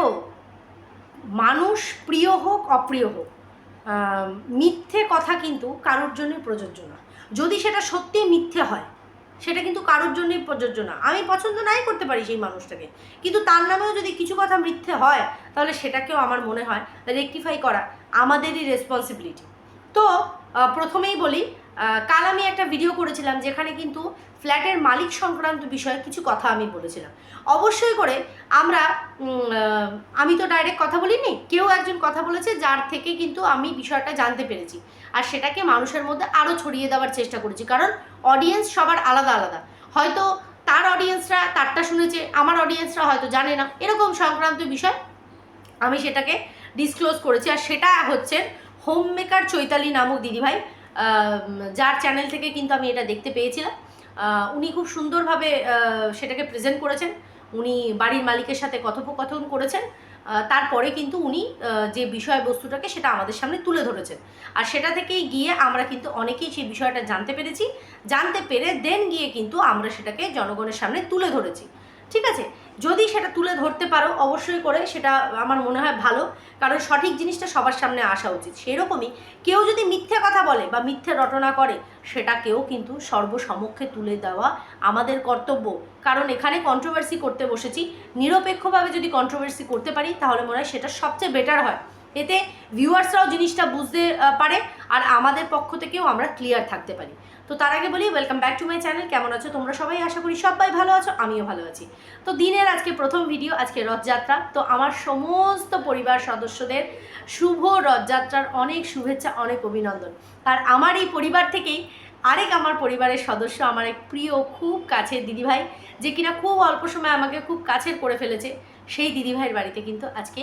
দেখো, মানুষ প্রিয় হোক, অপ্রিয় হোক মিথ্যে কথা কিন্তু কারোর জন্যই প্রযোজ্য না। যদি সেটা সত্যি মিথ্যে হয়, সেটা কিন্তু কারোর জন্যই প্রযোজ্য না। আমি পছন্দ নাই করতে পারি সেই মানুষটাকে। কিন্তু তার নামেও যদি কিছু কথা মিথ্যে হয়, তাহলে সেটাকেও আমার মনে হয় রেকটিফাই করা আমাদেরই রেসপন্সিবিলিটি তো প্রথমেই বলি কাল আমি একটা ভিডিও করেছিলাম যেখানে কিন্তু ফ্ল্যাটের মালিক সংক্রান্ত বিষয়ে কিছু কথা আমি বলেছিলাম। অবশ্যই করে আমরা আমি তো ডাইরেক্ট কথা বলিনি, কেউ একজন কথা বলেছে যার থেকে কিন্তু আমি বিষয়টা জানতে পেরেছি। আর সেটাকে মানুষের মধ্যে আরও ছড়িয়ে দেওয়ার চেষ্টা করেছি, কারণ অডিয়েন্স সবার আলাদা আলাদা। হয়তো তার অডিয়েন্সরা তারটা শুনেছে, আমার অডিয়েন্সরা হয়তো জানে না, এরকম সংক্রান্ত বিষয় আমি সেটাকে ডিসক্লোজ করেছি। আর সেটা হচ্ছে হোম মেকার চৈতালি নামক দিদিভাই যার চ্যানেল থেকে কিন্তু আমি এটা দেখতে পেয়েছিলাম। উনি খুব সুন্দরভাবে সেটাকে প্রেজেন্ট করেছেন। উনি বাড়ির মালিকের সাথে কথোপকথন করেছেন। তারপরে কিন্তু উনি যে বিষয়বস্তুটাকে সেটা আমাদের সামনে তুলে ধরেছেন। আর সেটা থেকেই গিয়ে আমরা কিন্তু অনেকেই সেই বিষয়টা জানতে পেরেছি। জানতে পেরে দেন গিয়ে কিন্তু আমরা সেটাকে জনগণের সামনে তুলে ধরেছি। ঠিক আছে? যদি সেটা তুলে ধরতে পারো, অবশ্যই করে সেটা আমার মনে হয় ভালো। কারণ সঠিক জিনিসটা সবার সামনে আসা উচিত। সেরকমই কেউ যদি মিথ্যে কথা বলে বা মিথ্যে রটনা করে সেটাকেও কিন্তু সর্বসমক্ষে তুলে দেওয়া আমাদের কর্তব্য। কারণ এখানে কন্ট্রোভার্সি করতে বসেছি। নিরপেক্ষভাবে যদি কন্ট্রোভার্সি করতে পারি, তাহলে মনে হয় সেটা সবচেয়ে বেটার হয়। এতে ভিউয়ার্সরাও জিনিসটা বুঝতে পারে। আর আমাদের পক্ষ থেকেও আমরা ক্লিয়ার থাকতে পারি। তো তার আগে বলি welcome back to my channel কেমন আছো? তোমরা সবাই? আশা করি সবাই ভালো আছো, আমিও ভালো আছি। তো দিনের আজকে প্রথম ভিডিও আজকে রথযাত্রা। তো আমার সমস্ত পরিবার সদস্যদের শুভ রথযাত্রার অনেক শুভেচ্ছা, অনেক অভিনন্দন। আর আমার এই পরিবার থেকেই আরেক আমার পরিবারের সদস্য, আমার এক প্রিয়, খুব কাছের দিদিভাই, যে কিনা খুব অল্প সময় আমাকে খুব কাছের করে ফেলেছে, সেই দিদিভাইয়ের বাড়িতে কিন্তু আজকে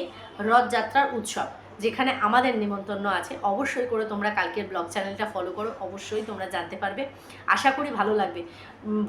রথযাত্রার উৎসব। যেখানে আমাদের নিমন্ত্রণ আছে, অবশ্যই করে তোমরা কালকের ব্লগ চ্যানেলটা ফলো করো, অবশ্যই তোমরা জানতে পারবে। আশা করি ভালো লাগবে।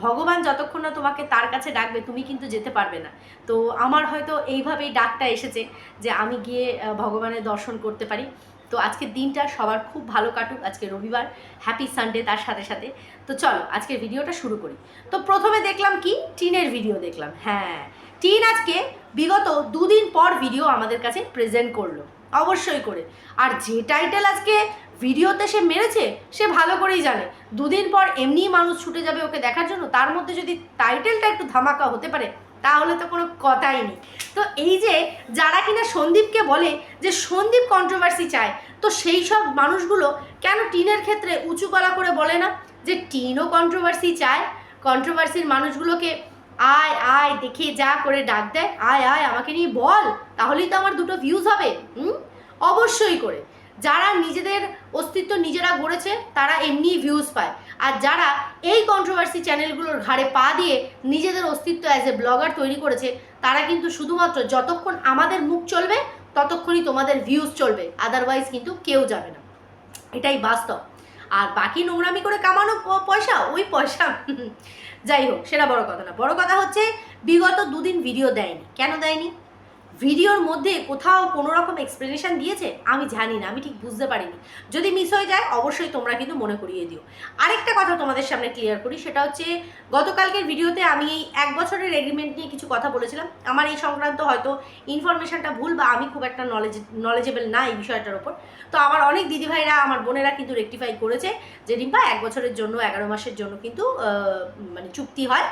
ভগবান যতক্ষণ না তোমাকে তার কাছে ডাকবে, তুমি কিন্তু যেতে পারবে না। তো আমার হয়তো এইভাবেই ডাকটা এসেছে যে আমি গিয়ে ভগবানের দর্শন করতে পারি। তো আজকের দিনটা সবার খুব ভালো কাটুক। আজকে রবিবার হ্যাপি সানডে তার সাথে সাথে। তো চলো, আজকের ভিডিওটা শুরু করি। তো প্রথমে দেখলাম কি? টিনের ভিডিও দেখলাম। হ্যাঁ টিন আজকে বিগত দুদিন পর ভিডিও আমাদের কাছে প্রেজেন্ট করল। অবশ্যই করে। আর যে টাইটেল আজকে ভিডিওতে সে মেরেছে, সে ভালো করেই জানে। দুদিন পর এমনিই মানুষ ছুটে যাবে ওকে দেখার জন্য। তার মধ্যে যদি টাইটেলটা একটু ধামাকা হতে পারে, তাহলে তো কোনো কথাই নেই। তো এই যে যারা কিনা সন্দীপকে বলে যে সন্দীপ কন্ট্রোভার্সি চায়, তো সেই সব মানুষগুলো কেন টিনের ক্ষেত্রে উঁচু গলা করে বলে না? যে টিনও কন্ট্রোভার্সি চায়। কন্ট্রোভার্সির মানুষগুলোকে আয় আয়, দেখে যা করে ডাক দেয়। আয় আয়, আমাকে নিয়ে বল, তাহলেই তো আমার দুটো ভিউজ হবে। হুম? অবশ্যই করে। যারা নিজেদের অস্তিত্ব নিজেরা গড়েছে, তারা এমনি ভিউজ পায়। আর যারা এই কন্ট্রোভার্সি চ্যানেলগুলোর ঘাড়ে পা দিয়ে নিজেদের অস্তিত্ব অ্যাজ এ ব্লগার তৈরি করেছে, তারা কিন্তু শুধুমাত্র যতক্ষণ আমাদের মুখ চলবে, ততক্ষণই তোমাদের ভিউজ চলবে। আদারওয়াইজ কিন্তু কেউ যাবে না। এটাই বাস্তব। আর বাকি নোংরামি করে কামানো পয়সা? ওই পয়সা। যাই হোক, সেটা বড় কথা না। বড় কথা হচ্ছে, বিগত দুদিন ভিডিও দেয়নি। কেন দেয়নি? ভিডিওর মধ্যে কোথাও কোনো রকম এক্সপ্লেনেশন দিয়েছে, আমি জানি না, আমি ঠিক বুঝতে পারিনি। যদি মিস হয়ে যায়, অবশ্যই তোমরা কিন্তু মনে করিয়ে দিও। আরেকটা কথা তোমাদের সামনে ক্লিয়ার করি, সেটা হচ্ছে গতকালকের ভিডিওতে আমি এই এক বছরের এগ্রিমেন্ট নিয়ে কিছু কথা বলেছিলাম। আমার এই সংক্রান্ত হয়তো ইনফরমেশনটা ভুল বা আমি খুব একটা নলেজ নলেজেবল না এই বিষয়টার ওপর। তো আমার অনেক দিদিভাইরা, আমার বোনেরা কিন্তু রেকটিফাই করেছে যে, রিম্পা, এক বছরের জন্য, এগারো মাসের জন্য কিন্তু মানে চুক্তি হয়,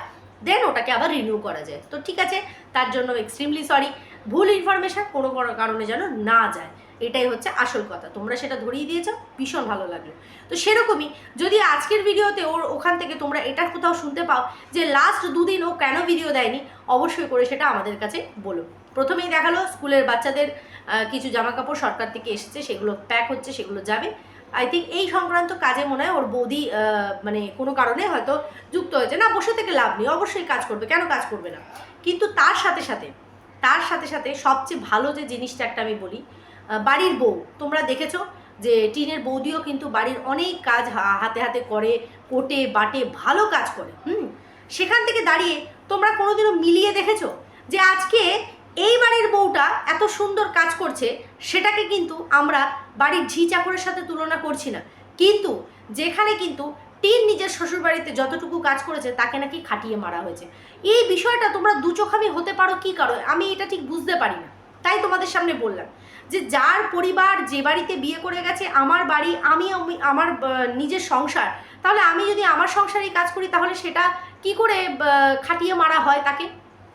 দেন ওটাকে আবার রিনিউ করা যায়। তো ঠিক আছে, তার জন্য এক্সট্রিমলি সরি ভুল ইনফরমেশন কোনো কারণে যেন না যায়। এটাই হচ্ছে আসল কথা। তোমরা সেটা ধরিয়ে দিয়েছ, ভীষণ ভালো লাগল। তো সেরকমই যদি আজকের ভিডিওতে ওর ওখান থেকে তোমরা এটা কোথাও শুনতে পাও যে লাস্ট দুদিন ও কেন ভিডিও দেয়নি, অবশ্যই করে সেটা আমাদের কাছে বলো। প্রথমেই দেখাল স্কুলের বাচ্চাদের কিছু জামা কাপড় সরকার থেকে এসেছে, সেগুলো প্যাক হচ্ছে, সেগুলো যাবে। আই থিঙ্ক এই সংক্রান্ত কাজে মনে হয় ওর বৌদি মানে কোনো কারণে হয়তো যুক্ত হয়েছে। না, বসে থেকে লাভ নেই, অবশ্যই কাজ করবে। কেন কাজ করবে না? কিন্তু তার সাথে সাথে তার সাথে সাথে সবচেয়ে ভালো যে জিনিসটা একটা আমি বলি বাড়ির বউ। তোমরা দেখেছ যে টিনের বৌদিও কিন্তু বাড়ির অনেক কাজ হাতে হাতে করে, কোটে, বাটে ভালো কাজ করে, হুম? সেখান থেকে দাঁড়িয়ে তোমরা কোনোদিনও মিলিয়ে দেখেছ যে আজকে এই বাড়ির বউটা এত সুন্দর কাজ করছে, সেটাকে কিন্তু আমরা বাড়ির ঝি চাকরের সাথে তুলনা করছি না। কিন্তু যেখানে কিন্তু টিন নিজের শ্বশুরবাড়িতে যতটুকু কাজ করেছে, তাকে নাকি খাটিয়ে মারা হয়েছে। এই বিষয়টা তোমরা দু চোখামি হতে পারো কি কারণ? আমি এটা ঠিক বুঝতে পারি না। তাই তোমাদের সামনে বললাম যে, যার পরিবার যে বাড়িতে বিয়ে করে গেছে, আমার বাড়ি, আমি- আমার নিজের সংসার, তাহলে আমি যদি আমার সংসারে কাজ করি, তাহলে সেটা কি করে খাটিয়ে মারা হয় তাকে?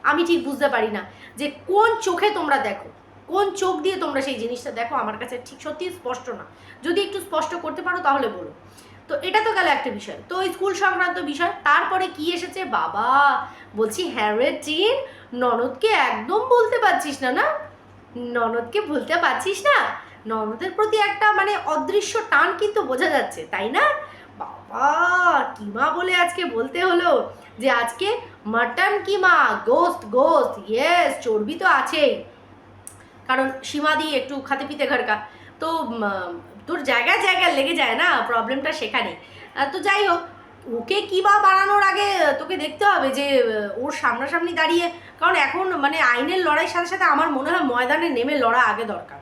আমি ঠিক বুঝতে পারি না যে, কোন চোখে তোমরা দেখো, কোন চোখ দিয়ে তোমরা সেই জিনিসটা দেখো, আমার কাছে ঠিক সত্যি স্পষ্ট না। যদি একটু স্পষ্ট করতে পারো, তাহলে বলো। তো এটা তো গেল একটা বিষয়। তো ওই স্কুল সংক্রান্ত বিষয়, তারপরে কি এসেছে? বাবা, বলছি হ্যাঁ রে টিন, ননদকে একদম বলতে পারছিস না না? ননদকে ভুলতে পারছিস না? ননদের প্রতি একটা মানে অদৃশ্য টান কিন্তু বোঝা যাচ্ছে, তাই না? বাবা কিমা বলে আজকে বলতে হলো? যে আজকে মাটন কিমা গোস্ত গোস্ত ইয়েস চর্বি তো আছেই। কারণ সীমা দিয়ে একটু খাতে পিতে ঘরকা। তো তোর জায়গায় জায়গায় লেগে যায় না প্রবলেমটা সেখানে তো যাই হোক, ওকে কিবা বানানোর আগে তোকে দেখতে হবে যে ওর সামনাসামনি দাঁড়িয়ে, কারণ এখন মানে আইনের লড়াইয়ের সাথে সাথে আমার মনে হয় ময়দানে নেমে লড়া আগে দরকার।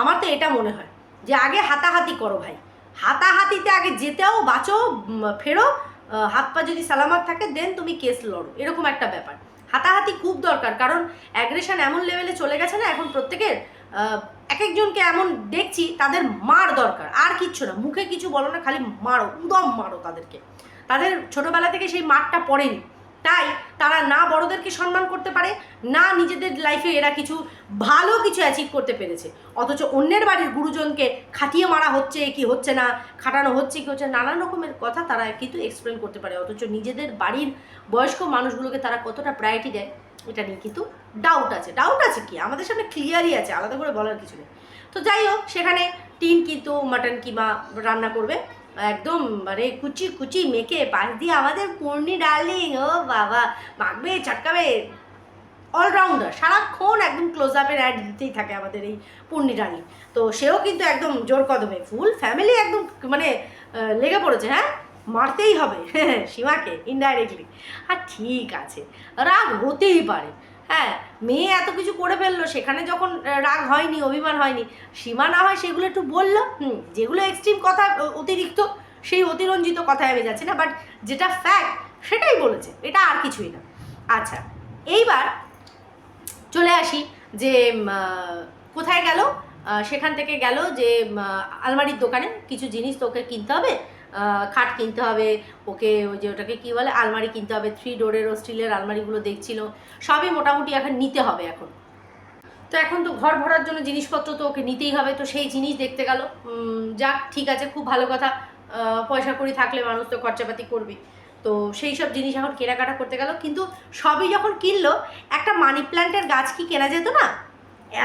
আমার তো এটা মনে হয় যে আগে হাতাহাতি করো ভাই। হাতাহাতিতে আগে যেতেও বাঁচো ফেরো হাত পা যদি সালামাত থাকে, দেন তুমি কেস লড়ো। এরকম একটা ব্যাপার। হাতাহাতি খুব দরকার, কারণ অ্যাগ্রেশন এমন লেভেলে চলে গেছে না, এখন প্রত্যেকের এক একজনকে এমন দেখছি, তাদের মার দরকার। আর কিচ্ছু না, মুখে কিছু বলো না, খালি মারো, উদম মারো তাদেরকে। তাদের ছোটবেলা থেকে সেই মারটা পড়েনি। তাই তারা না বড়দেরকে সম্মান করতে পারে, না নিজেদের লাইফে এরা কিছু ভালো কিছু অ্যাচিভ করতে পেরেছে। অথচ অন্যের বাড়ির গুরুজনকে খাটিয়ে মারা হচ্ছে কি হচ্ছে না, খাটানো হচ্ছে কি হচ্ছে নানান রকমের কথা তারা কিন্তু এক্সপ্লেন করতে পারে। অথচ নিজেদের বাড়ির বয়স্ক মানুষগুলোকে তারা কতটা প্রায়োরিটি দেয় এটা নিয়ে কিন্তু ডাউট আছে। ডাউট আছে কি? আমাদের সামনে ক্লিয়ারই আছে, আলাদা করে বলার কিছু নেই। তো যাই হোক, সেখানে টিন কিন্তু মাটন কিমা রান্না করবে। একদম মানে কুচি কুচি মেখে পাশ দিয়ে আমাদের পূর্ণি ডার্লিং ও বাবা, মাখবে, চটকাবে। অলরাউন্ডার সারাক্ষণ একদম ক্লোজ আপের অ্যাড দিতেই থাকে আমাদের এই পূর্ণি ডার্লিং তো সেও কিন্তু একদম জোর কদমে ফুল ফ্যামিলি একদম মানে লেগে পড়েছে হ্যাঁ? মারতেই হবে। সীমাকে ইনডাইরেক্টলি আর ঠিক আছে, রাগ হতেই পারে। হ্যাঁ মেয়ে এত কিছু করে ফেলল, সেখানে যখন রাগ হয়নি, অভিমান হয়নি, সীমা না হয় সেগুলো একটু বলল, হুম, যেগুলো এক্সট্রিম কথা অতিরিক্ত, সেই অতিরঞ্জিত কথায় আমি যাচ্ছি না বাট যেটা ফ্যাক্ট সেটাই বলেছে, এটা আর কিছুই না। আচ্ছা এইবার চলে আসি যে কোথায় গেল? সেখান থেকে গেল যে আলমারির দোকানে, কিছু জিনিস তোকে কিনতে হবে খাট কিনতে হবে, ওকে ওই যে ওটাকে কী বলে, আলমারি কিনতে হবে থ্রি ডোরের ও স্টিলের আলমারিগুলো দেখছিল, সবই মোটামুটি এখন নিতে হবে এখন। তো এখন তো ঘর ভরার জন্য জিনিসপত্র তো ওকে নিতেই হবে, তো সেই জিনিস দেখতে গেল। যাক, ঠিক আছে, খুব ভালো কথা। পয়সা কড়ি থাকলে মানুষ তো খরচাপাতি করবে। তো সেই সব জিনিস এখন কেনাকাটা করতে গেল, কিন্তু সবই যখন কিনলো, একটা মানি প্ল্যান্টের গাছ কি কেনা যেত না?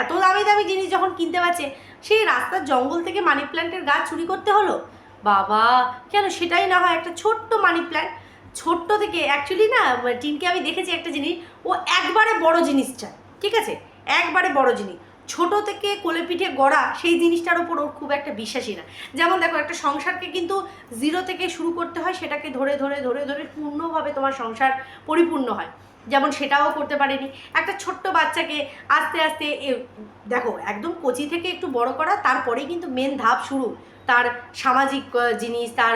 এত দামি দামি জিনিস যখন কিনতে পারছে, সেই রাস্তার জঙ্গল থেকে মানি প্ল্যান্টের গাছ চুরি করতে হলো? বাবা, কেন সেটাই না হয়? একটা ছোট্ট মানি প্ল্যান্ট ছোট্ট থেকে অ্যাকচুয়ালি না টিনকে আমি দেখেছি একটা জিনিস, ও একবারে বড় জিনিস চায়, ঠিক আছে? একবারে বড় জিনিস। ছোট থেকে কোলে পিঠে গড়া, সেই জিনিসটার ওপর ওর খুব একটা বিশ্বাসী না। যেমন দেখো, একটা সংসারকে কিন্তু জিরো থেকে শুরু করতে হয়, সেটাকে ধরে ধরে ধরে ধরে পূর্ণভাবে তোমার সংসার পরিপূর্ণ হয়। যেমন সেটাও করতে পারেনি। একটা ছোট্ট বাচ্চাকে আস্তে আস্তে দেখো, একদম কচি থেকে একটু বড় করা, তারপরেই কিন্তু মেন ধাপ শুরু। তার সামাজিক জিনিস, তার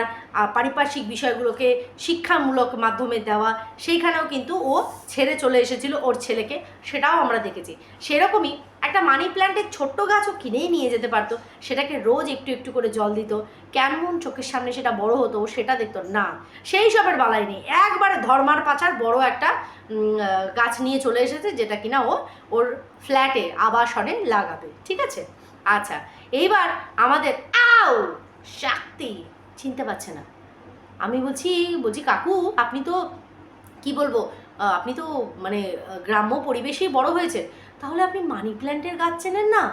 পারিপার্শ্বিক বিষয়গুলোকে শিক্ষামূলক মাধ্যমে দেওয়া, সেইখানেও কিন্তু ও ছেড়ে চলে এসেছিল ওর ছেলেকে, সেটাও আমরা দেখেছি। সেরকমই একটা মানি প্ল্যান্টের ছোট্ট গাছও কিনেই নিয়ে যেতে পারতো, সেটাকে রোজ একটু একটু করে জল দিত, কেমন চোখের সামনে সেটা বড় হতো সেটা দেখতো না। সেই সবের বালাই নেই, একবারে ধর্মার পাচার বড় একটা গাছ নিয়ে চলে এসেছে, যেটা কিনা ও ওর ফ্ল্যাটে আবাসনে লাগাবে, ঠিক আছে? আচ্ছা এইবার আমাদের আও শক্তি। চিনতে পারছে না। আমি বলছি বলছি, কাকু, আপনি তো, কি বলব আপনি তো মানে গ্রাম্য পরিবেশেই বড় হয়েছে তাহলে আপনি মানি প্ল্যান্টের গাছ চেনেন না?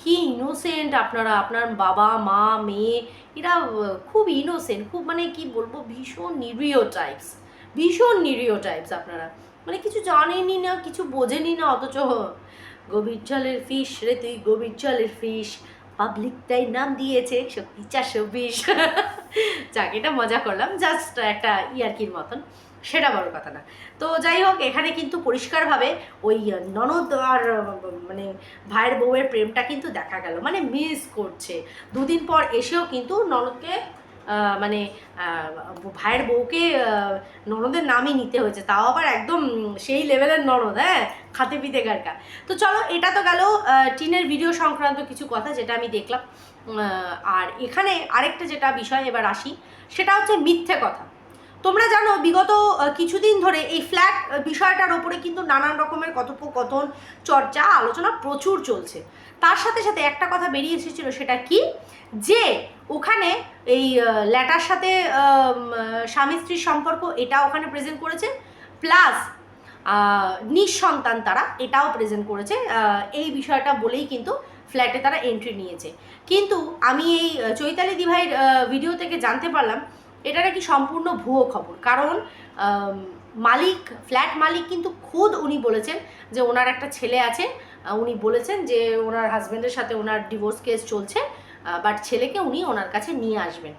কি ইনোসেন্ট আপনারা, আপনার বাবা, মা, মেয়ে, এরা খুব ইনোসেন্ট খুব মানে কি বলব, ভীষণ নিরীহ টাইপস ভীষণ নিরীহ টাইপস আপনারা। মানে কিছু জানেনই না, কিছু বোঝেনই না, অথচ গভীর জলের ফিশ রে তুই গভীর জলের ফিশ পাবলিক তাই নাম দিয়েছে শক্তি চারশো বিশ। যাক, এটা মজা করলাম জাস্ট একটা ইয়ার্কির মতন। সেটা বড় কথা না। তো যাই হোক, এখানে কিন্তু পরিষ্কারভাবে ওই ননদ আর মানে ভাইয়ের বউয়ের প্রেমটা কিন্তু দেখা গেল। মানে মিস করছে। দুদিন পর এসেও কিন্তু ননদকে মানে ভাইয়ের বউকে ননদের নামই নিতে হয়েছে। তাও আবার একদম সেই লেভেলের ননদ হ্যাঁ? খাতে পিতে গারকা তো চলো, এটা তো গেল টিনের ভিডিও সংক্রান্ত কিছু কথা যেটা আমি দেখলাম। আর এখানে আরেকটা যেটা বিষয় এবার আসি, সেটা হচ্ছে মিথ্যে কথা। তোমরা জানো, বিগত কিছুদিন ধরে এই ফ্ল্যাট বিষয়টার ওপরে কিন্তু নানান রকমের কথোপকথন, চর্চা, আলোচনা প্রচুর চলছে। তার সাথে সাথে একটা কথা বেরিয়ে এসেছিল, সেটা কি? যে ওখানে এই ল্যাটার সাথে স্বামী স্ত্রীর সম্পর্ক এটা ওখানে প্রেজেন্ট করেছে। প্লাস নিঃসন্তান তারা এটাও প্রেজেন্ট করেছে। এই বিষয়টা বলেই কিন্তু ফ্ল্যাটে তারা এন্ট্রি নিয়েছে। কিন্তু আমি এই চৈতালি দিভাইয়ের ভিডিও থেকে জানতে পারলাম এটা নাকি সম্পূর্ণ ভুয়ো খবর। কারণ মালিক, ফ্ল্যাট মালিক কিন্তু খুদ উনি বলেছেন যে ওনার একটা ছেলে আছে। উনি বলেছেন যে ওনার হাজব্যান্ডের সাথে ওনার ডিভোর্স কেস চলছে বাট ছেলেকে উনি ওনার কাছে নিয়ে আসবেন।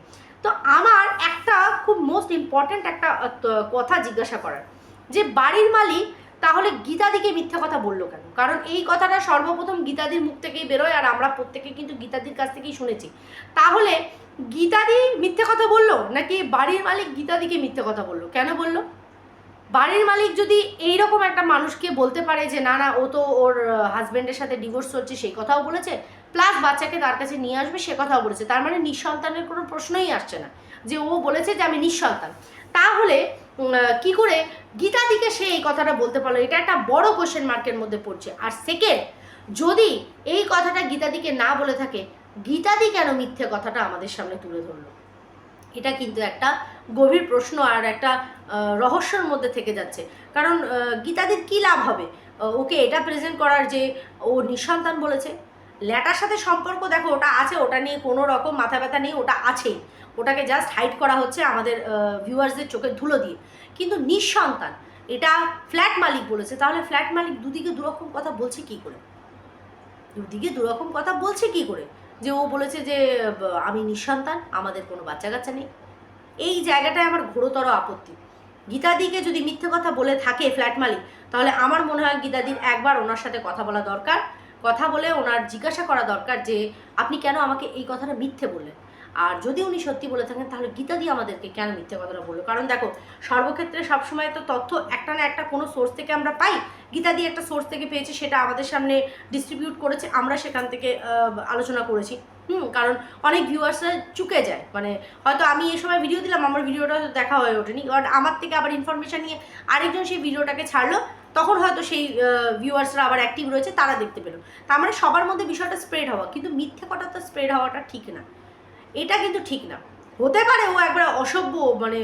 তো আমার একটা খুব মোস্ট ইম্পর্ট্যান্ট একটা কথা জিজ্ঞাসা করার। যে বাড়ির মালিক তাহলে গীতাদিকে মিথ্যা কথা বলল কেন? কারণ এই কথাটা সর্বপ্রথম গীতাদির মুখ থেকেই বেরোয় আর আমরা প্রত্যেকে কিন্তু গীতাদির কাছ থেকেই শুনেছি। তাহলে গীতাদি মিথ্যে কথা বলল নাকি বাড়ির মালিক গীতাদিকে মিথ্যে কথা বলল? কেন বলল? বাড়ির মালিক যদি এইরকম একটা মানুষকে বলতে পারে যে, না না, ও তো ওর হাজব্যান্ডের সাথে ডিভোর্স হচ্ছে সেই কথাও বলেছে প্লাস বাচ্চাকে তার কাছে নিয়ে আসবে, সে কথাও বলেছে। তার মানে নিঃসন্তানের কোনো প্রশ্নই আসছে না। যে ও বলেছে যে আমি নিঃসন্তান। তাহলে কি করে গীতাদিকে সে এই কথাটা বলতে পারল? এটা একটা বড় কোশ্চেন মার্কের মধ্যে পড়ছে। আর সেকেন্ড যদি এই কথাটা গীতাদিকে না বলে থাকে, গীতাদি কেন মিথ্যে কথাটা আমাদের সামনে তুলে ধরলো? এটা কিন্তু একটা গভীর প্রশ্ন আর একটা রহস্যের মধ্যে থেকে যাচ্ছে। কারণ গীতাদির কী লাভ হবে? ওকে এটা প্রেজেন্ট করার যে ও নিঃসন্তান বলেছে, ল্যাটার সাথে সম্পর্ক দেখো, ওটা আছে, ওটা নিয়ে কোনো রকম মাথা ব্যথা নেই, ওটা আছেই। ওটাকে জাস্ট হাইড করা হচ্ছে আমাদের ভিউয়ার্সদের চোখে ধুলো দিয়ে। কিন্তু নিঃসন্তান, এটা ফ্ল্যাট মালিক বলেছে, তাহলে ফ্ল্যাট মালিক দুদিকে দুরকম কথা বলছে কি করে? দুদিকে দুরকম কথা বলছে কি করে? যে ও বলেছে যে আমি নিঃসন্তান, আমাদের কোনো বাচ্চা কাচ্চা নেই। এই জায়গাটায় আমার ঘোরতর আপত্তি। গীতাদিকে যদি মিথ্যে কথা বলে থাকে ফ্ল্যাট মালিক, তাহলে আমার মনে হয় গীতাদির একবার ওনার সাথে কথা বলা দরকার। কথা বলে ওনার জিজ্ঞাসা করা দরকার যে, আপনি কেন আমাকে এই কথাটা মিথ্যে বললেন? আর যদি উনি সত্যি বলে থাকেন, তাহলে গীতা দিয়ে আমাদেরকে কেন মিথ্যে কথাটা বলল? কারণ দেখো, সর্বক্ষেত্রে সবসময় তো তথ্য একটা না একটা কোনো সোর্স থেকে আমরা পাই। গীতা দিয়ে একটা সোর্স থেকে পেয়েছি, সেটা আমাদের সামনে ডিস্ট্রিবিউট করেছে, আমরা সেখান থেকে আলোচনা করেছি। হুম, কারণ অনেক ভিউয়ার্সরা চুকে যায়। মানে হয়তো আমি এই সময় ভিডিও দিলাম, আমার ভিডিওটা দেখা হয়ে ওঠেনি। কারণ আমার থেকে আবার ইনফরমেশান নিয়ে আরেকজন সেই ভিডিওটাকে ছাড়লো, তখন হয়তো সেই ভিউয়ার্সরা আবার অ্যাক্টিভ রয়েছে, তারা দেখতে পেল। তার মানে সবার মধ্যে বিষয়টা স্প্রেড হওয়া। কিন্তু মিথ্যে কথা তো স্প্রেড হওয়াটা ঠিক না। এটা কিন্তু ঠিক না। হতে পারে ও একবার অসভ্য মানে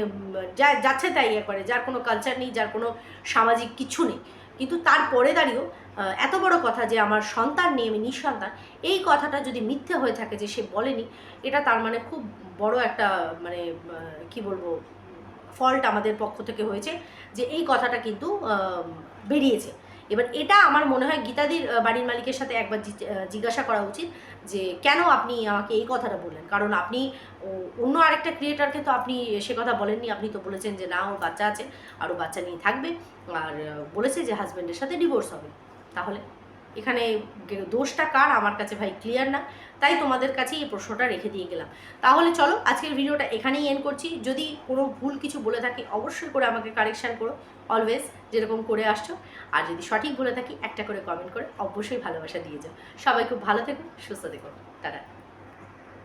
যা, যাচ্ছে তাই একবারে, যার কোনো কালচার নেই, যার কোনো সামাজিক কিছু নেই। কিন্তু তারপরে দাঁড়িয়েও এত বড় কথা যে আমার সন্তান নিয়ে আমি নিঃসন্তান, এই কথাটা যদি মিথ্যে হয়ে থাকে যে সে বলেনি, এটা তার মানে খুব বড় একটা মানে কি বলব ফল্ট আমাদের পক্ষ থেকে হয়েছে যে এই কথাটা কিন্তু বেরিয়েছে। এবার এটা আমার মনে হয় গীতাদির বাড়ির মালিকের সাথে একবার জিজ্ঞাসা করা উচিত যে কেন আপনি আমাকে এই কথাটা বললেন? কারণ আপনি অন্য আরেকটা ক্রিয়েটারকে তো আপনি সে কথা বলেননি। আপনি তো বলেছেন যে না, ওর বাচ্চা আছে আরও বাচ্চা নিয়ে থাকবে, আর বলেছে যে হাজব্যান্ডের সাথে ডিভোর্স হবে। তাহলে? এখানে দোষটা কার? আমার কাছে ভাই ক্লিয়ার না। তাই তোমাদের কাছে এই প্রশ্নটা রেখে দিয়ে গেলাম। তাহলে চলো, আজকের ভিডিওটা এখানেই এন্ড করছি। যদি কোনো ভুল কিছু বলে থাকি, অবশ্যই করে আমাকে কারেকশান করো। অলওয়েজ যেরকম করে আসছো। আর যদি সঠিক বলে থাকি, একটা করে কমেন্ট করে অবশ্যই ভালোবাসা দিয়ে যাও। সবাই খুব ভালো থেকো, সুস্থ থেকো। টাটা।